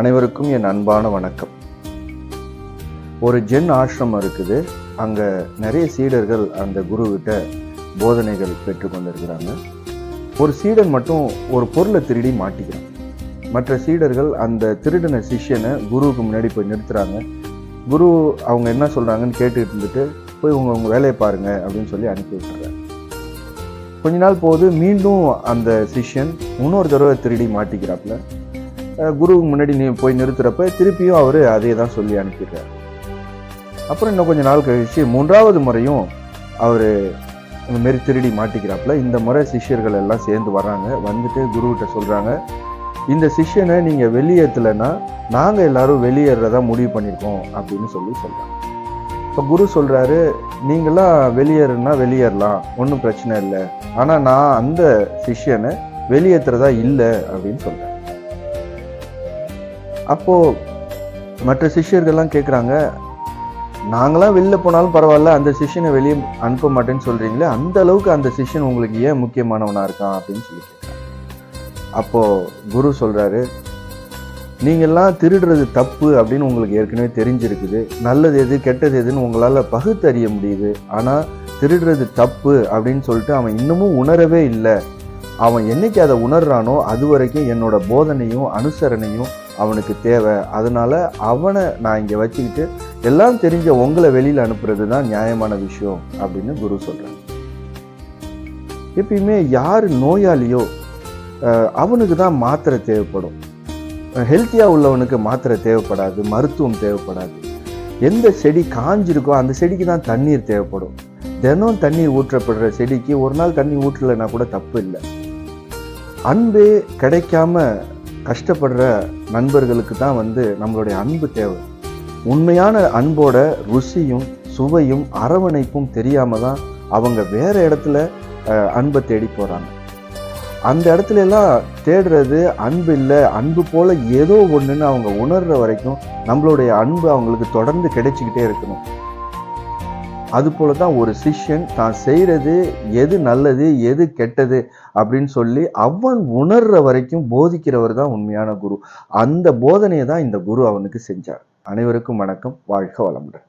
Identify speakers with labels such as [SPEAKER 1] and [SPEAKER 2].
[SPEAKER 1] அனைவருக்கும் என் அன்பான வணக்கம். ஒரு ஜென் ஆசிரமம் இருக்குது. அங்கே நிறைய சீடர்கள் அந்த குருவிட்ட போதனைகள் பெற்றுக்கொண்டிருக்கிறாங்க ஒரு சீடன் மட்டும் ஒரு பொருளை திருடி மாட்டிக்கிறான். மற்ற சீடர்கள் அந்த திருடின சிஷ்யனை குருவுக்கு முன்னாடி போய் நிறுத்துறாங்க. குரு அவங்க என்ன சொல்கிறாங்கன்னு கேட்டுக்கிட்டு இருந்துட்டு போய் உங்கள் உங்கள் வேலையை பாருங்க அப்படின்னு சொல்லி அனுப்பி விட்டுறாங்க கொஞ்ச நாள் போது மீண்டும் அந்த சிஷ்யன் இன்னொரு தடவை திருடி மாட்டிக்கிறாப்புல. குருவுக்கு முன்னாடி நீ போய் நிறுத்துறப்ப திருப்பியும் அவர் அதே தான் சொல்லி அனுப்பிடுறாரு. அப்புறம் இன்னும் கொஞ்சம் நாள் கழிச்சு மூன்றாவது முறையும் அவர் இந்த மாரி திருடி மாட்டிக்கிறாப்புல. இந்த முறை சிஷ்யர்கள் எல்லாம் சேர்ந்து வர்றாங்க. வந்துட்டு குருக்கிட்ட சொல்கிறாங்க இந்த சிஷ்யனை நீங்கள் வெளியேற்றலைன்னா நாங்கள் எல்லாரும் வெளியேறதா முடிவு பண்ணியிருக்கோம் அப்படின்னு சொல்லி சொல்கிறாங்க இப்போ குரு சொல்கிறாரு நீங்களாம் வெளியேறுனா வெளியேறலாம் ஒன்றும் பிரச்சனை இல்லை. ஆனால் நான் அந்த சிஷ்யனை வெளியேற்றுறதா இல்லை அப்படின்னு சொல்கிறேன் அப்போது மற்ற சிஷ்யர்கள்லாம் கேட்குறாங்க நாங்களாம் வெளில போனாலும் பரவாயில்ல அந்த சிஷ்யனை வெளியே அனுப்ப மாட்டேன்னு சொல்கிறீங்களே அந்த அளவுக்கு அந்த சிஷ்யன் உங்களுக்கு ஏன் முக்கியமானவனாக இருக்கான் அப்படின்னு சொல்லி கேட்குறாங்க அப்போது குரு சொல்கிறாரு நீங்கள்லாம் திருடுறது தப்பு அப்படின்னு உங்களுக்கு ஏற்கனவே தெரிஞ்சிருக்குது. நல்லது எது கெட்டது எதுன்னு உங்களால் பகுத்தறிய முடியுது. ஆனால் திருடுறது தப்பு அப்படின்னு சொல்லிட்டு அவன் இன்னமும் உணரவே இல்லை. அவன் என்னைக்கு அதை உணர்றானோ அது வரைக்கும் என்னோட போதனையும் அனுசரணையும் அவனுக்கு தேவை. அதனால் அவனை நான் இங்கே வச்சுக்கிட்டு எல்லாம் தெரிஞ்ச உங்களை வெளியில் அனுப்புறது தான் நியாயமான விஷயம் அப்படின்னு குரு சொல்கிறார் எப்பயுமே யார் நோயாளியோ அவனுக்கு தான் மாத்திரை தேவைப்படும். ஹெல்த்தியாக உள்ளவனுக்கு மாத்திரை தேவைப்படாது மருத்துவம் தேவைப்படாது. எந்த செடி காஞ்சிருக்கோ அந்த செடிக்கு தான் தண்ணீர் தேவைப்படும். தினம் தண்ணீர் ஊற்றப்படுற செடிக்கு ஒரு நாள் தண்ணி ஊற்றலைன்னா கூட தப்பு இல்லை. அன்பே கிடைக்காம கஷ்டப்படுற நண்பர்களுக்கு தான் வந்து நம்மளுடைய அன்பு தேவை. உண்மையான அன்போட ருசியும் சுவையும் அரவணைப்பும் தெரியாமல் தான் அவங்க வேறு இடத்துல அன்பை தேடி போகிறாங்க அந்த இடத்துல எல்லாம் தேடுறது அன்பு இல்லை அன்பு போல் ஏதோ ஒன்றுன்னு அவங்க உணர்ற வரைக்கும் நம்மளுடைய அன்பு அவங்களுக்கு தொடர்ந்து கிடைச்சிக்கிட்டே இருக்கணும். அதுபோல தான் ஒரு சிஷ்யன் தான் செய்கிறது எது நல்லது எது கெட்டது அப்படின்னு சொல்லி அவன் உணர்ற வரைக்கும் போதிக்கிறவர் தான் உண்மையான குரு. அந்த போதனையை தான் இந்த குரு அவனுக்கு செஞ்சார். அனைவருக்கும் வணக்கம். வாழ்க வளமுடன்.